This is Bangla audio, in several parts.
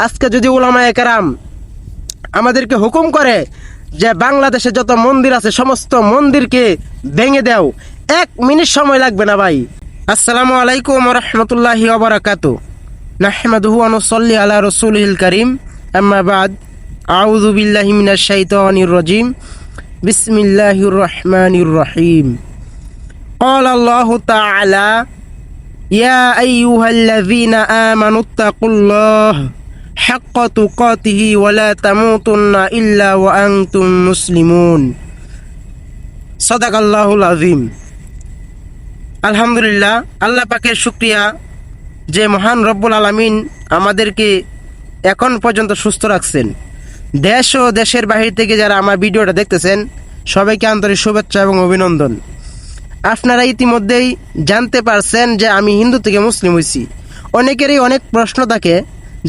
আজকে যদি উলামা একরাম আমাদেরকে হুকুম করে যে বাংলাদেশে যত মন্দির আছে সমস্ত মন্দিরকে ভেঙে দাও এক মিনিট সময় লাগবে না ভাই আসসালামু আলাইকুম রহমতুল্লাহি ওবরাকাত নাহমাদুহু আনুসল্লি আলা রসুলহিল করিম আম্মা বাদ আউযু বিল্লাহি মিনাশ শাইতানির রাজিম বিসমিল্লাহির রহমানির রহিম قال الله تعالى يا أيها الذين آمنوا اتقوا الله حق تقاته ولا تموتن إلا وأنتم مسلمون صدق الله العظيم আলহামদুলিল্লাহ আল্লাহ পাকের শুক্রিয়া যে মহান রব্বুল আলমিন আমাদেরকে এখন পর্যন্ত সুস্থ রাখছেন দেশ ও দেশের বাহির থেকে যারা আমার ভিডিওটা দেখতেছেন সবাইকে আন্তরিক শুভেচ্ছা এবং অভিনন্দন আপনারা ইতিমধ্যেই জানতে পারছেন যে আমি হিন্দু থেকে মুসলিম হয়েছি অনেকেরই অনেক প্রশ্ন থাকে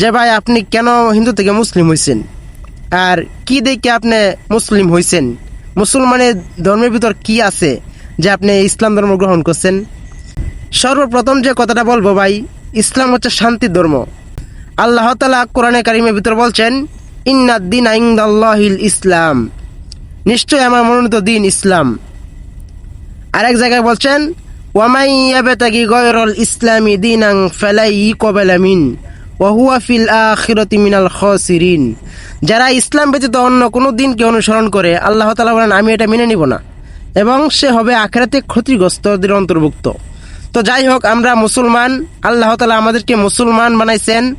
যে ভাই, আপনি কেন হিন্দু থেকে মুসলিম হয়েছেন আর কি দেখে আপনি মুসলিম হয়েছেন মুসলমানের ধর্মের ভিতর কি আছে যে আপনি ইসলাম ধর্ম গ্রহণ করছেন? সর্বপ্রথম যে কথাটা বলব ভাই, ইসলাম হচ্ছে শান্তির ধর্ম। আল্লাহ তালা কোরআনে কারিমের ভিতর বলছেন ইন্নাদ্দিন আইন্দাল্লাহিল ইসলাম। নিশ্চয় আমার মনোনীত দিন ইসলাম। আরেক জায়গায় বলছেন ওয়ামাই ইয়াবতাগি গয়রল ইসলামি দিনাং ফালাই কবালা ফিল আখিরাতি মিনাল খাসিরিন। যারা ইসলাম ব্যতীত অন্য কোনো দিনকে অনুসরণ করে, আল্লাহ তাআলা বলেন, আমি এটা মেনে নিব না। এবং সে হবে আখেরাতে ক্ষতিগ্রস্তদের অন্তর্ভুক্ত। তো যাই হোক, আমরা মুসলমান, আল্লাহ তালা আমাদেরকে মুসলমান বানাইছেন।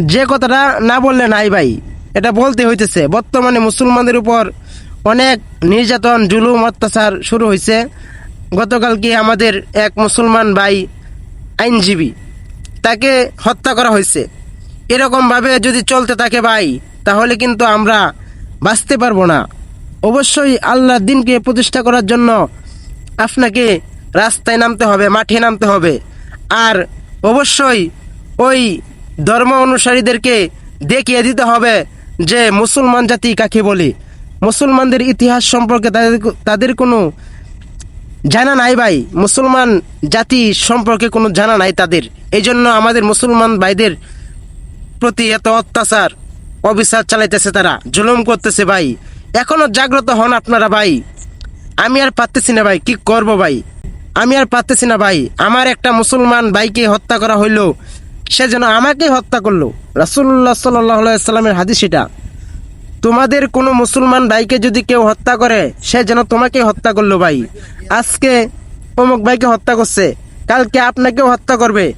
যে কথাটা না বললে নাই ভাই, এটা বলতে হইতেছে, বর্তমানে মুসলমানদের উপর অনেক নির্যাতন, জুলুম, অত্যাচার শুরু হয়েছে গতকালকে আমাদের এক মুসলমান ভাই আইনজীবী তাকে হত্যা করা হয়েছে। এরকমভাবে যদি চলতে থাকে ভাই, তাহলে কিন্তু আমরা বাঁচতে পারব না। অবশ্যই আল্লাহর দিনকে প্রতিষ্ঠা করার জন্য আপনাকে রাস্তায় নামতে হবে, মাঠে নামতে হবে। আর অবশ্যই ওই ধর্ম অনুসারীদেরকে দেখিয়ে দিতে হবে যে মুসলমান জাতি কাকে বলে। মুসলমানদের ইতিহাস সম্পর্কে তাদের তাদের কোনো জানা নাই ভাই। মুসলমান জাতি সম্পর্কে কোনো জানা নাই তাদের। এই জন্য আমাদের মুসলমান ভাইদের প্রতি এত অত্যাচার, অবিচার চালাইতেছে তারা, জুলুম করতেছে ভাই। এখনও জাগ্রত হন আপনারা ভাই। আমি আর পারতেছি না ভাই, কি করব ভাই? আমি আর পারতেছি না ভাই। আমার একটা মুসলমান ভাইকে হত্যা করা হইল, সে যেন আমাকে হত্যা করল। রাসুল্লাহ সাল্লামের হাদিস তোমাদের কোনো মুসলমান ভাইকে যদি কেউ হত্যা করে, সে যেন তোমাকে হত্যা করল ভাই। আজকে অমুক ভাইকে হত্যা করছে, কালকে আপনাকেও হত্যা করবে।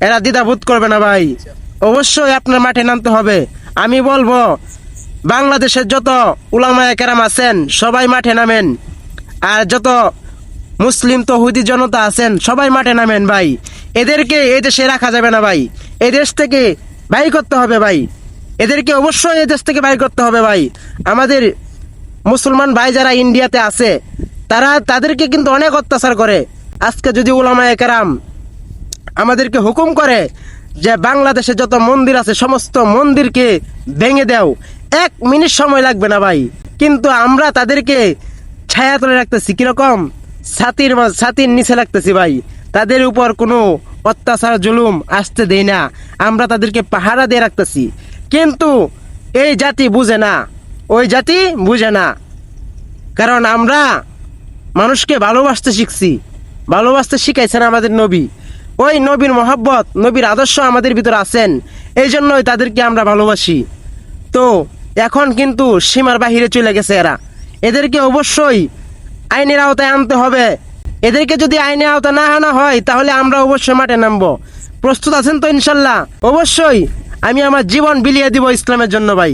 এরা দ্বিধাবোধ করবে না ভাই। অবশ্যই আপনার মাঠে নামতে হবে। আমি বলব, বাংলাদেশের যত উলামায় কেরাম আছেন, সবাই মাঠে নামেন। আর যত মুসলিম তহুদি জনতা আছেন, সবাই মাঠে নামেন ভাই। এদেরকে এই দেশে রাখা যাবে না ভাই। এদেশ থেকে ভাই করতে হবে ভাই। এদেরকে অবশ্যই এই দেশ থেকে বাইর করতে হবে ভাই। আমাদের মুসলমান ভাই যারা ইন্ডিয়াতে আছে, তারা তাদেরকে কিন্তু অনেক অত্যাচার করে। আজকে যদি উলামায়ে একরাম আমাদেরকে হুকুম করে যে বাংলাদেশে যত মন্দির আছে, সমস্ত মন্দিরকে ভেঙে দাও। এক মিনিট সময় লাগবে না ভাই। কিন্তু আমরা তাদেরকে ছায়া তুলে রাখতেছি। কীরকম? ছাতির ছাতির নিচে রাখতেছি ভাই। তাদের উপর কোনো অত্যাচার, জুলুম আসতে দেই না। আমরা তাদেরকে পাহারা দিয়ে রাখতেছি। কিন্তু এই জাতি বুঝে না, ওই জাতি বুঝে না। কারণ আমরা মানুষকে ভালোবাসতে শিখছি, ভালোবাসতে শিখাইছেন আমাদের নবী। ওই নবীর মহাব্বত, নবীর আদর্শ আমাদের ভিতরে আছেন এই জন্যই তাদেরকে আমরা ভালোবাসি। তো এখন কিন্তু সীমার বাহিরে চলে গেছে এরা। এদেরকে অবশ্যই আইনের আওতায় আনতে হবে। এদেরকে যদি আইনের আওতায় না আনা হয়, তাহলে আমরা অবশ্যই মাঠে নামবো। প্রস্তুত আছেন তো ইনশাল্লাহ? অবশ্যই। আমি আমার জীবন বিলিয়ে দিব ইসলামের জন্য ভাই।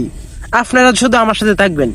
আপনারা শুধু আমার সাথে থাকবেন।